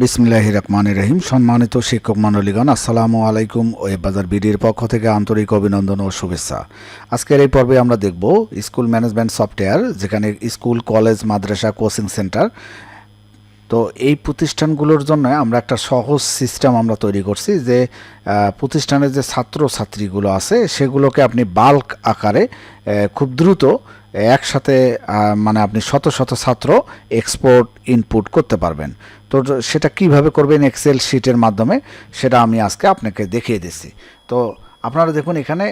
বিসমিল্লাহ রহমান রহিম। সম্মানিত শিক্ষক মণ্ডলীগণ, আসসালামু আলাইকুম ওয়েববাজার বিডির পক্ষ থেকে আন্তরিক অভিনন্দন ও শুভেচ্ছা। আজকের এই পর্বে আমরা দেখব স্কুল ম্যানেজমেন্ট সফটওয়্যার, যেখানে স্কুল, কলেজ, মাদ্রাসা, কোচিং সেন্টার। তো এই প্রতিষ্ঠানগুলোর জন্য আমরা একটা সহজ সিস্টেম আমরা তৈরি করছি যে প্রতিষ্ঠানের যে ছাত্র ছাত্রীগুলো আছে, সেগুলোকে আপনি বাল্ক আকারে খুব দ্রুত একসাথে মানে আপনি শত শত ছাত্র এক্সপোর্ট ইনপুট করতে পারবেন। তো সেটা কীভাবে করবেন এক্সেল শিটের মাধ্যমে, সেটা আমি আজকে আপনাকে দেখিয়ে দিচ্ছি। তো আপনারা দেখুন এখানে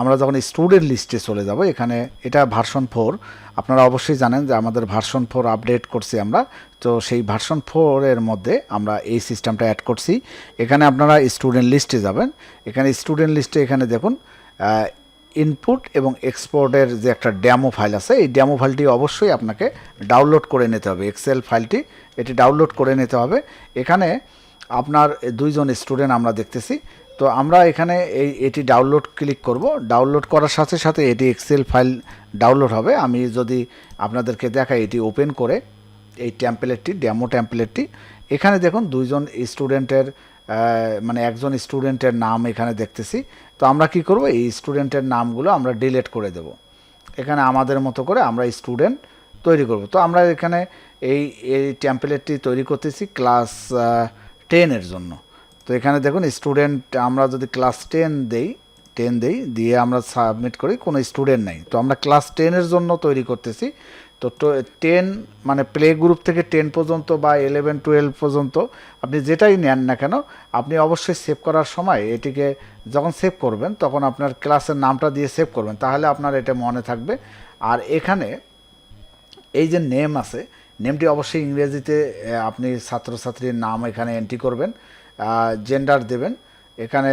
আমরা যখন স্টুডেন্ট লিস্টে চলে যাব, এখানে এটা ভার্সন ফোর আপনারা অবশ্যই জানেন যে আমাদের ভার্সন ফোর আপডেট করছি আমরা। তো সেই ভার্সন ফোরের মধ্যে আমরা এই সিস্টেমটা অ্যাড করছি। এখানে আপনারা স্টুডেন্ট লিস্টে যাবেন। এখানে স্টুডেন্ট লিস্টে এখানে দেখুন ইনপুট এবং এক্সপোর্টের যে একটা ড্যামো ফাইল আছে, এই ড্যামো ফাইলটি অবশ্যই আপনাকে ডাউনলোড করে নিতে হবে। এক্সেল ফাইলটি এটি ডাউনলোড করে নিতে হবে। এখানে আপনার দুইজন স্টুডেন্ট আমরা দেখতেছি। তো আমরা এখানে এই, এটি ডাউনলোড ক্লিক করব। ডাউনলোড করার সাথে সাথে এটি এক্সেল ফাইল ডাউনলোড হবে। আমি যদি আপনাদেরকে দেখাই, এটি ওপেন করে এই ট্যাম্পলেটটি ড্যামো ট্যাম্পলেটটি এখানে দেখুন, দুইজন স্টুডেন্টের মানে একজন স্টুডেন্টের নাম এখানে দেখতেছি। তো আমরা কি করব? এই স্টুডেন্টের নামগুলো আমরা ডিলিট করে দেব। এখানে আমাদের মতো করে আমরা স্টুডেন্ট তৈরি করব। তো আমরা এখানে এই এই ট্যাম্পলেটটি তৈরি করতেছি ক্লাস টেনের জন্য। তো এখানে দেখুন, স্টুডেন্ট, আমরা যদি ক্লাস টেন দেই টেন দেই, দিয়ে আমরা সাবমিট করি, কোনো স্টুডেন্ট নেই। তো আমরা ক্লাস টেনের জন্য তৈরি করতেছি। তো টেন মানে প্লে গ্রুপ থেকে টেন পর্যন্ত বা ইলেভেন টুয়েলভ পর্যন্ত আপনি যেটাই নেন না কেন, আপনি অবশ্যই সেভ করার সময় এটিকে যখন সেভ করবেন, তখন আপনার ক্লাসের নামটা দিয়ে সেভ করবেন, তাহলে আপনার এটা মনে থাকবে। আর এখানে এই যে নেম আছে নেমটি অবশ্যই ইংরেজিতে আপনি ছাত্রছাত্রীর নাম এখানে এন্ট্রি করবেন জেন্ডার দেবেন, এখানে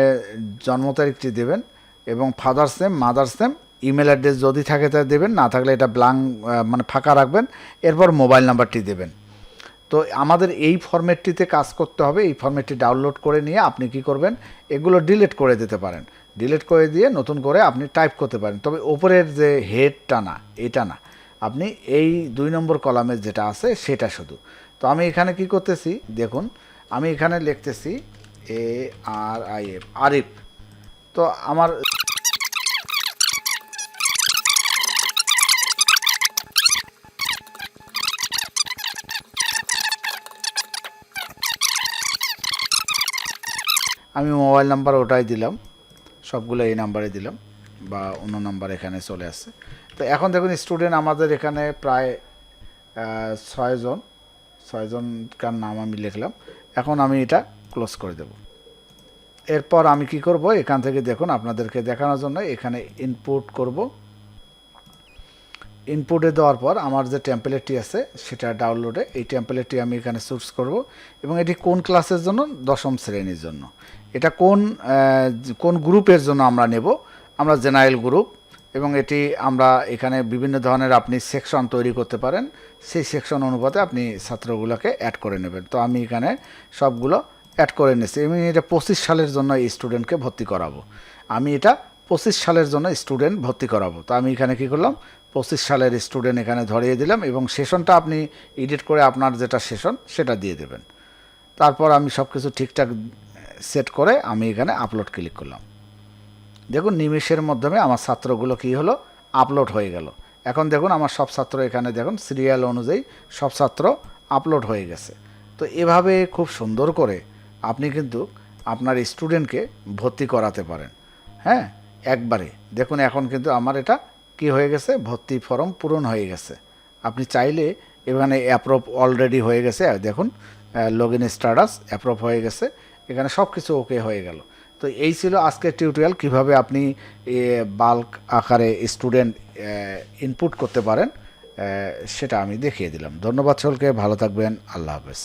জন্ম তারিখটি দেবেন এবং father's name mother's name email address যদি থাকে তা দেবেন, না থাকলে এটা ব্লাঙ্ক মানে ফাঁকা রাখবেন, এরপর মোবাইল নাম্বারটি দেবেন। তো আমাদের এই ফরম্যাটটিতে কাজ করতে হবে, এই ফরম্যাটটি ডাউনলোড করে নিয়ে আপনি কি করবেন, এগুলো ডিলিট করে দিতে পারেন। ডিলিট করে দিয়ে নতুন করে আপনি টাইপ করতে পারেন। তবে ওপরের যে হেডটা না, এটা না। আপনি এই দুই নম্বর কলামের যেটা আছে, সেটা শুধু। তো আমি এখানে কি করতেছি, দেখুন, আমি এখানে লিখতেছি A R I F Arif তো আমার আমি মোবাইল নাম্বার ওটাই দিলাম। সবগুলো এই নাম্বারে দিলাম বা অন্য নাম্বার এখানে চলে আসছে। তো এখন দেখুন, স্টুডেন্ট আমাদের এখানে প্রায় ছয়জন ছয়জনকার নাম আমি লিখলাম। এখন আমি এটা ক্লোজ করে দেব। এরপর আমি কি করব? এখান থেকে দেখুন, আপনাদেরকে দেখানোর জন্য এখানে ইনপুট করব। ইনপুটে দেওয়ার পর আমার যে টেম্পলেটটি আছে, সেটা ডাউনলোডে এই টেম্পলেটটি আমি এখানে চুজ করব এবং এটি কোন ক্লাসের জন্য? দশম শ্রেণির জন্য। এটা কোন কোন গ্রুপের জন্য আমরা নেব? আমরা জেনারেল গ্রুপ এবং এটি আমরা এখানে বিভিন্ন ধরনের আপনি সেকশন তৈরি করতে পারেন। সেই সেকশন অনুপাতে আপনি ছাত্রগুলোকে অ্যাড করে নেবেন। তো আমি এখানে সবগুলো অ্যাড করে নিয়েছি। আমি এটা পঁচিশ সালের জন্য এই স্টুডেন্টকে ভর্তি করাবো। আমি এটা পঁচিশ সালের জন্য স্টুডেন্ট ভর্তি করাবো। তো আমি এখানে কি করলাম? পঁচিশ সালের স্টুডেন্ট এখানে ধরিয়ে দিলাম এবং সেশনটা আপনি এডিট করে আপনার যেটা সেশন সেটা দিয়ে দেবেন। তারপর আমি সব কিছু ঠিকঠাক সেট করে আমি এখানে আপলোড ক্লিক করলাম। দেখুন, নিমেষের মাধ্যমে আমার ছাত্রগুলো কি হলো? আপলোড হয়ে গেল। এখন দেখুন, আমার সব ছাত্র এখানে দেখুন সিরিয়াল অনুযায়ী সব ছাত্র আপলোড হয়ে গেছে। তো এভাবে খুব সুন্দর করে আপনি কিন্তু আপনার স্টুডেন্টকে ভর্তি করাতে পারেন। হ্যাঁ? একবারে। দেখুন, এখন কিন্তু আমার এটা কি হয়ে গেছে? ভর্তি ফর্ম পূরণ হয়ে গেছে। আপনি চাইলে এখানে অ্যাপ্রুভ অলরেডি হয়ে গেছে। দেখুন লগ ইন স্ট্যাটাস অ্যাপ্রুভ হয়ে গেছে। এখানে সব কিছু ওকে হয়ে গেল। তো এই ছিল আজকের টিউটোরিয়াল কীভাবে আপনি বাল্ক আকারে স্টুডেন্ট ইনপুট করতে পারেন সেটা আমি দেখিয়ে দিলাম। ধন্যবাদ সকলকে। ভালো থাকবেন। আল্লাহ হাফেজ।